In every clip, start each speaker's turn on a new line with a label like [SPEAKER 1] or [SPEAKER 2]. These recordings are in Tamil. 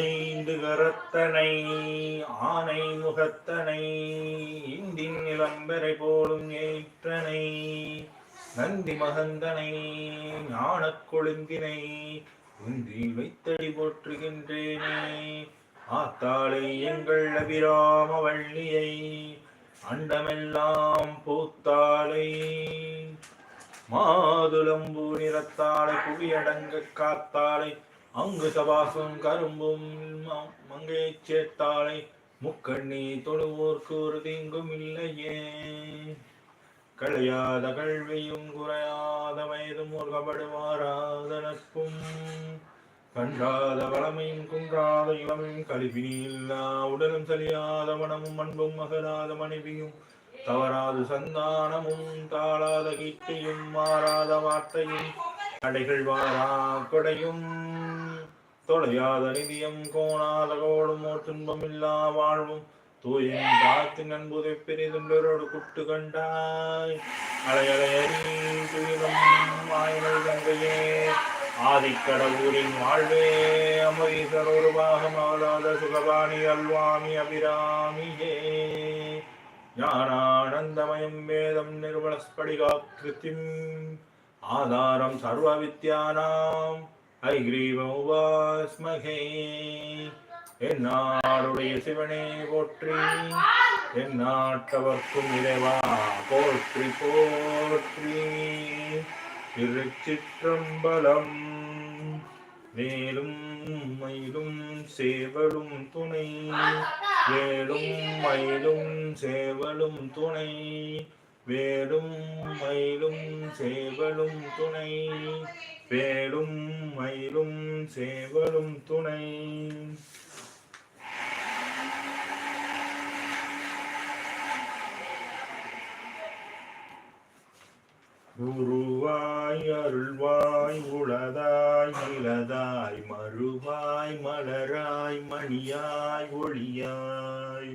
[SPEAKER 1] ஐந்து கரத்தனை ஆனை முகத்தனை இந்தின் இளம்பரை போலும் ஏற்றனை நந்தி மகந்தனை ஞானக் கொழுந்தினை உந்தில் வைத்தடி போற்றுகின்றேனே ஆத்தாளை எங்கள் அபிராம வள்ளியை அண்டமெல்லாம் பூத்தாளை மாதுளம்பூ நிறத்தாளை புவியடங்க காத்தாளை அங்கு சபாசம் கரும்பும் மங்கை சேத்தாளை முக்கண்ணி தொழுவோர்க்கு ஒரு தீங்கும் இல்லையே களையாத கல்வியும் குறையாத வயதும் முருகப்படுவாராத நட்பும் கன்றாத வளமையும் குன்றாத இளமையும் இல்லா உடலும் சரியாத மனமும் அன்பும் மகராத மனைவியும் தவறாது சந்தானமும் தாளாத கீட்டையும் மாறாத வார்த்தையும் கடைகள் வாரா கொடையும் தொழையாதியம் கோணாலகோடும் ஓட்டுன்பமில்லா வாழ்வும் தூயன் காத்து நண்புதை பெரிதும் பெரோடு குட்டு கண்டாய் அலையலையறி ஆதிக்கடவுரின் வாழ்வே அமரீசர் ஒரு பாகம் அவளாத சுகபாணி அல்வாமி அபிராமியே ஞானானந்தமயம் வேதம் நிர்மலஸ்படிகா கிருத்திம் ஆதாரம் சர்வ வித்யானாம் ஐகிரீவம் உபாஸ்மகே என்னாளுடைய சிவனே போற்றி என்னாட்டவர்க்கும் இறைவா போற்றி போற்றி திருச்சிற்றம்பலம் மேலும் மயிலும் சேவலும் துணை மேலும் மயிலும் சேவலும் துணை வேலும் மயிலும் சேவலும் துணை வேலும் மயிலும் சேவலும் துணை குருவாய் அருள்வாய் உளதாய் இளதாய் மறுவாய் மலராய் மணியாய் ஒளியாய்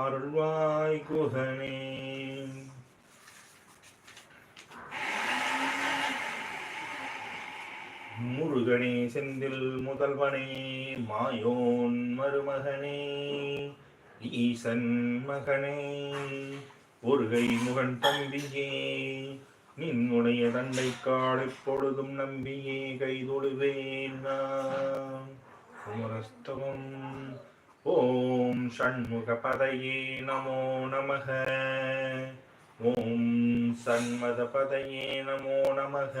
[SPEAKER 1] அருள்வாய் குகனே முருகனே செந்தில் முதல்வனே மாயோன் மருமகனே ஈசன் மகனே ஒருகை முகன் தம்பியே நின்னுடைய தந்தை காடு பொழுதும் நம்பியே கைதொழுவேன் குமரஸ்தவம் ஓ ஷண்முகபதையே நமோ நமக ஓம் சண்மதபதையே நமோ நமக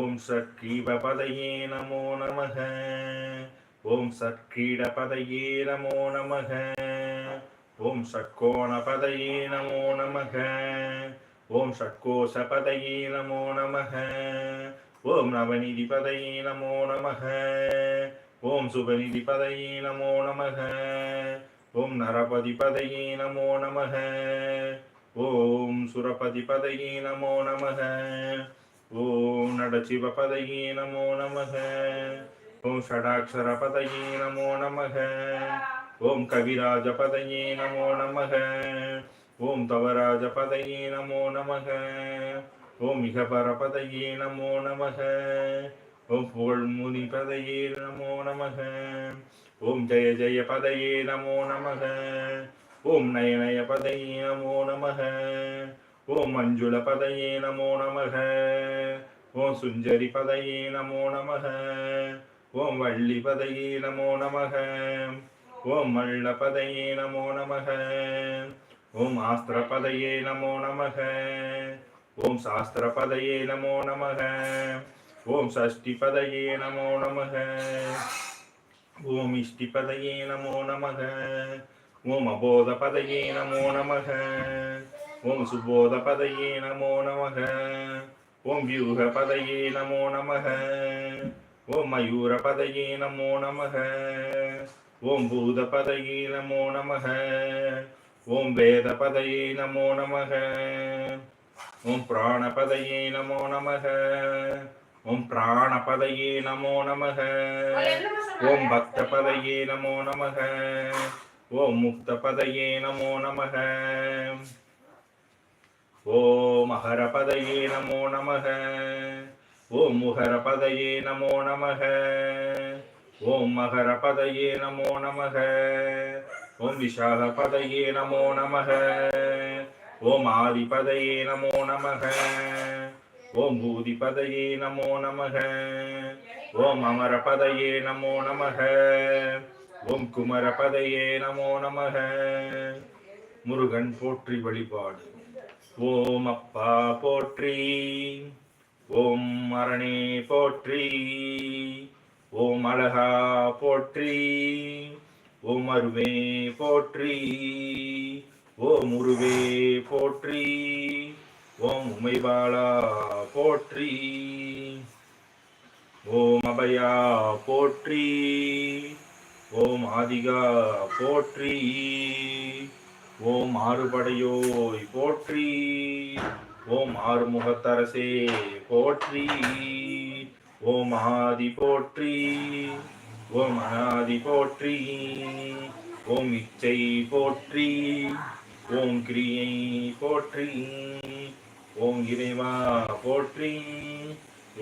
[SPEAKER 1] ஓம் சத்கீபபதையே நமோ நமக ஓம் சத்கீடபதையே நமோ நமக ஓம் சட்கோணபதையே நமோ நமக ஓம் ஷட்கோஷபதையே நமோ நமக ஓம் நவநிதிபதையே நமோ நமக ओम ॐ सुबनिधिपतये नमो नमः नरपति पदये नमो नमः ॐ सुरपतिपदये नमो नमः ॐ नडचिवपदये नमो नमः ॐ षडाक्षरपदये नमो नमः ॐ कविराजपदये नमो नमः ॐ तवराजपदये नमो नमः ॐ इहपरपदये नमो नमः ஓம் புகழ்முனி பதையே நமோ நமக ஓம் ஜெய ஜெய பதையே நமோ நமக ஓம் நயநய பதையே நமோ நமக ஓம் மஞ்சுள பதையே நமோ நமக ஓம் சுஞ்சரி பதையே நமோ நமக ஓம் வள்ளி பதையே நமோ நமக ஓம் மள்ள பதையே நமோ நமக ஓம் ஆஸ்திர பதையே நமோ நமக ஓம் சாஸ்திர பதையே நமோ நமக ஓம் சஷ்டி பதையே நமோ நமக ஓம் இஷ்டி பதையே நமோ நமக ஓம் அபோத பதையே நமோ நமக ஓம் சுபோத பதையே நமோ நமக ஓம் வியூக பதையே நமோ நமக ஓம் மயூர பதையே நமோ நமக ஓம் பூத பதையே நமோ நமக ஓம் வேத பதையே நமோ நமக ஓம் பிராண பதையே நமோ நமக ஓம் பிராணபதையே நமோ நமக ஓம் பக்தபதையே நமோ நமக ஓம் முக்தபதையே நமோ நமக ஓம் அகரபதையே நமோ நமக ஓம் முகரபதையே நமோ நமக ஓம் மகரபதையே நமோ நமக ஓம் விஷாகபதையே நமோ நமக ஓம் ஆதிபதையே நமோ நமக ஓம் பூதி பதையே நமோ நமக ஓம் அமர பதையே நமோ நமக ஓம் குமர பதையே நமோ நமக முருகன் போற்றி வழிபாடு ஓம் அப்பா போற்றி ஓம் மரணே போற்றி ஓம் அழகா போற்றி ஓம் அருவே போற்றி ஓம் முருவே போற்றி ஓம் உமைபாலா போற்றி ஓம் அபயா போற்றி ஓம் ஆதிகா போற்றி ஓம் ஆறுபடையோய் போற்றி ஓம் ஆறுமுகத்தரசே போற்றி ஓம் ஆதி போற்றி ஓம் அனாதி போற்றி ஓம் இச்சை போற்றி ஓம் கிரியை போற்றி ஓம் இறைவா போற்றி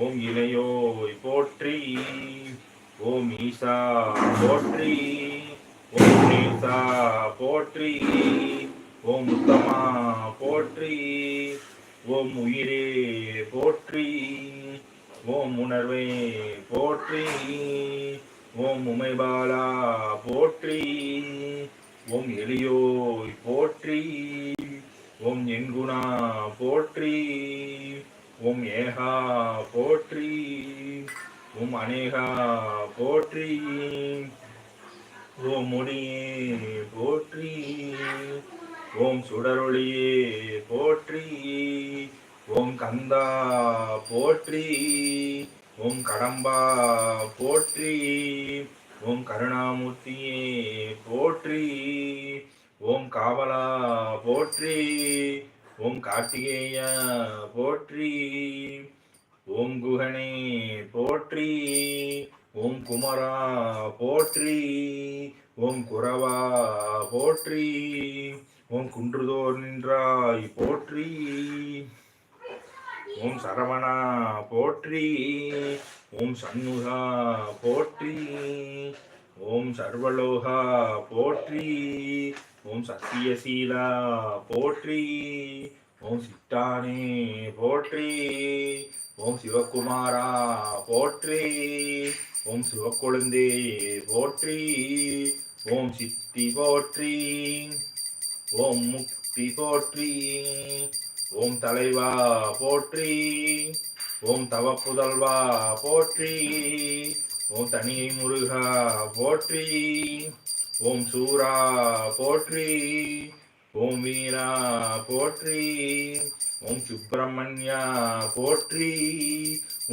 [SPEAKER 1] ஓம் இளையோய் போற்றி ஓம் ஈசா போற்றி ஓம் ஈசா போற்றி ஓம் உத்தமா போற்றி ஓம் உயிரே போற்றி ஓம் உணர்வே போற்றி ஓம் உமைபாலா போற்றி ஓம் எளியோய் போற்றி ஓம் எண்குணா போற்றி ஓம் ஏகா போற்றி ஓம் அநேகா போற்றி ஓம் முடியே போற்றி ஓம் சுடரொளியே போற்றி ஓம் கந்தா போற்றி ஓம் கடம்பா போற்றி ஓம் கருணாமூர்த்தியே கார்த்திகேயா போற்றி ஓம் குகணே போற்றி ஓம் குமரா போற்றி ஓம் குறவா போற்றி ஓம் குன்றுதோர் நின்றாய் போற்றி ஓம் சரவணா போற்றி ஓம் சண்முகா போற்றி ஓம் சர்வலோகா போற்றி ஓம் சத்தியசீலா போற்றி ஓம் சித்தானி போற்றி ஓம் சிவகுமாரா போற்றி ஓம் சிவக்கொழுந்தே போற்றி ஓம் சித்தி போற்றி ஓம் முக்தி போற்றி ஓம் தலைவா போற்றி ஓம் தவ புதல்வா போற்றி ஓம் தனியை முருகா போற்றி ஓம் சூரா போற்றி ஓம் வீரா போற்றி ஓம் சுப்பிரமணியா போற்றி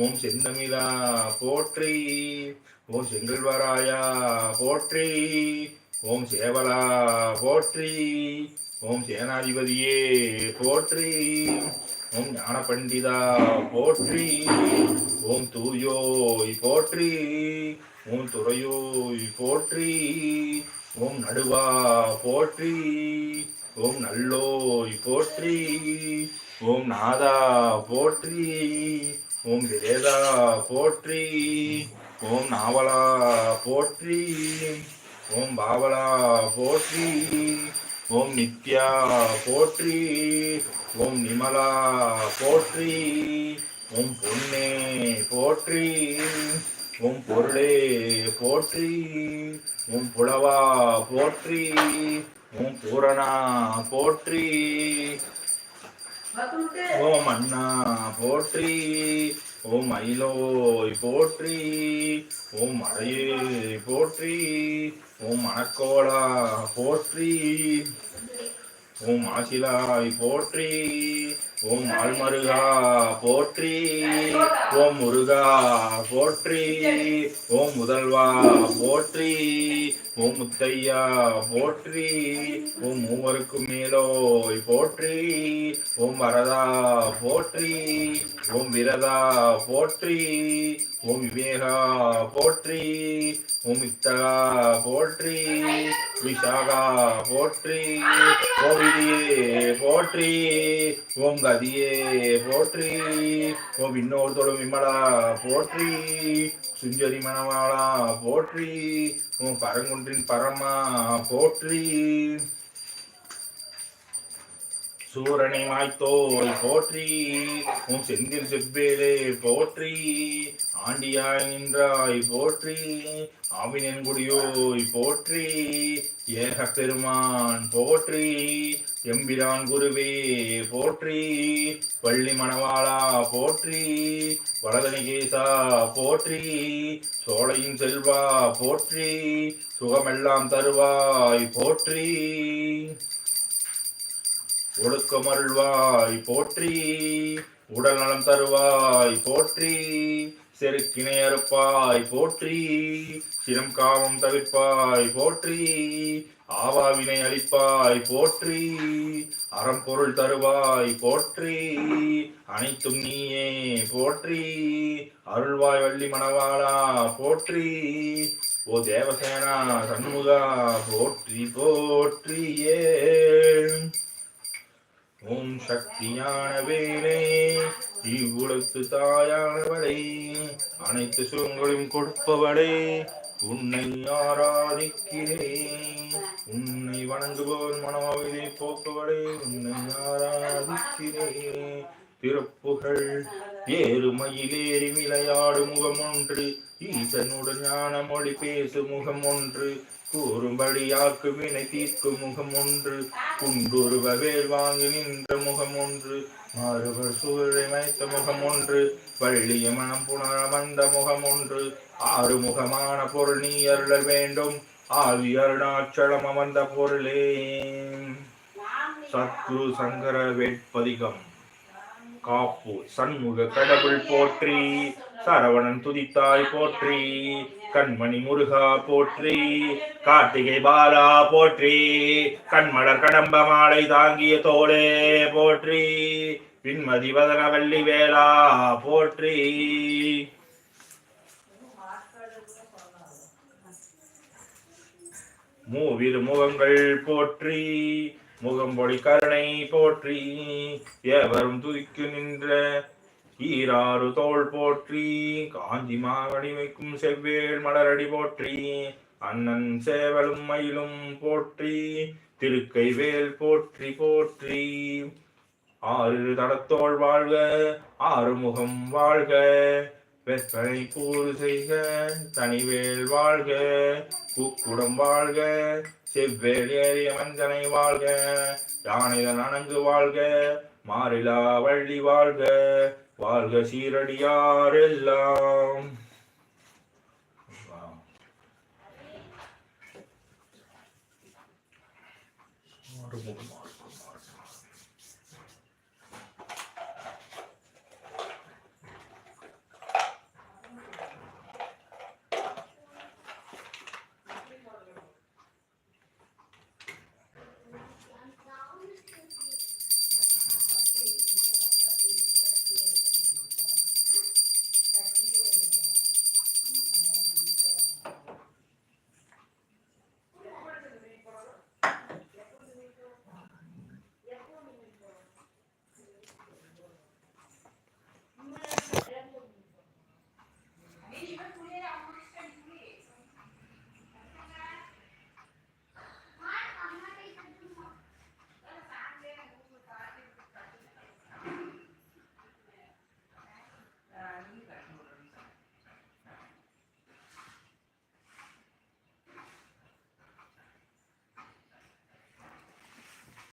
[SPEAKER 1] ஓம் செந்தமிழா போற்றி ஓம் செங்கல்வராயா போற்றி ஓம் சேவலா போற்றி ஓம் சேனாதிபதியே போற்றி ஓம் ஞான பண்டிதா போற்றி ஓம் தூயோய் போற்றி ஓம் துறையோய் போற்றி ஓம் நடுவா போற்றி ஓம் நல்லோய் போற்றி ஓம் நாதா போற்றி ஓம் விரேதா போற்றி ஓம் நாவலா போற்றி ஓம் பாவலா போற்றி ஓம் நித்யா போற்றி ஓம் நிமலா போற்றி ஓம் பொன்னே போற்றி ஓம் பொருளே போற்றி ஓம் புலவா போற்றி ஓம் பூரணா போற்றி ஓம் அண்ணா போற்றி ஓம் அயிலோய் போற்றி ஓம் மழையே போற்றி ஓம் மணக்கோளா போற்றி ஓம் ஆசிலாய் போற்றி ஓம் ஆழ்மருகா போற்றி ஓம் முருகா போற்றி ஓம் முதல்வா போற்றி ஓம் முத்தையா போற்றி ஓம் மூவருக்கும் மேலோய் போற்றி ஓம் வரதா போற்றி ஓம் விரதா போற்றி ஓம் விவேகா போற்றி ஓம் இத்தா போற்றி விஷாகா போற்றி ஓம் போற்றி ஓம் ஹரியே போற்றி ஓ விண்ணோர்தோடும் விமலா போற்றி சுஞ்சரி மணவாளா போற்றி உன் பரங்குன்றின் பரமா போற்றி சூரனை மாய்த்தோல் போற்றி உன் செந்தில் செவ்வேலே போற்றி ஆண்டியாய் நின்றாய் போற்றி ஆவினன் குடியோய் போற்றி ஏக பெருமான் போற்றி எம்பிரான் குருவே போற்றி பள்ளி மணவாளா போற்றி வரதனிகேசா போற்றி சோழையின் செல்வா போற்றி சுகமெல்லாம் தருவாய் போற்றி ஒழுக்கமருள்வாய் போற்றி உடல் நலம் தருவாய் போற்றி செருக்கிணை அறுப்பாய் போற்றி சிரம் காமம் தவிர்ப்பாய் போற்றி ஆவாவினை அளிப்பாய் போற்றி அறம் பொருள் தருவாய் போற்றி அனைத்தும் நீயே போற்றி அருள்வாய் வள்ளி மணவாளா போற்றி ஓ தேவசேனா சண்முகா போற்றி போற்றியே ஓம் சக்தியான வேலை இவ்வுலத்து தாயானவளே அனைத்து சுகங்களையும் கொடுப்பவளே உன்னை ஆராதிக்கிறேன் உன்னை வணங்குபவன் மனோவிதை போக்குவடே உன்னை ஆராதிக்கிறேன் பிறப்புகள் ஏறுமையிலேறி விளையாடும் முகம் ஒன்று ஈசனுடன் ஞான மொழி பேசும் முகம் ஒன்று கூறும்படியாக்கு வினை தீர்க்கும் முகம் ஒன்று குண்டுருவ வேல் வாங்கி நின்ற முகம் ஒன்று மாறுவர் சூழலை வைத்த முகம் ஒன்று வள்ளிய மனம் புணர வந்த முகம் ஒன்று ஆறு முகமான பொருள் நீ அருள வேண்டும் ஆவி அருணாட்சலம் அமர்ந்த பொருளே சத்ரு சங்கர வேட்பதிகம் காப்பு சண்முக கடவுள் போற்றி சரவணன் துதித்தாய் போற்றி கண்மணி முருகா போற்றி கார்த்திகை பாலா போற்றி கண்மலர் கடம்ப மாலை தாங்கிய தோளே போற்றி பின்மதி வதனவள்ளி வேளா போற்றி மூவிரு முகங்கள் போற்றி முகம்பொடி கருணை போற்றி எவரும் துதிக்கு நின்ற ஈராறு தோல் போற்றி காஞ்சி மாவடி வைக்கும் செவ்வேல் மலரடி போற்றி அண்ணன் சேவலும் மயிலும் போற்றி திருக்கை வேல் போற்றி போற்றி ஆறு தடத்தோள் வாழ்க ஆறுமுகம் வாழ்க வெப்பனை கூறு செய்க தனிவேல் வாழ்க கூக்குடம் வாழ்க செவ்வேல் ஏறிய மஞ்சனை வாழ்க யானைதன் அணங்கு வாழ்க மாறிலா வள்ளி வாழ்க வாழ்க சீரடியார் எல்லாம் ஒரு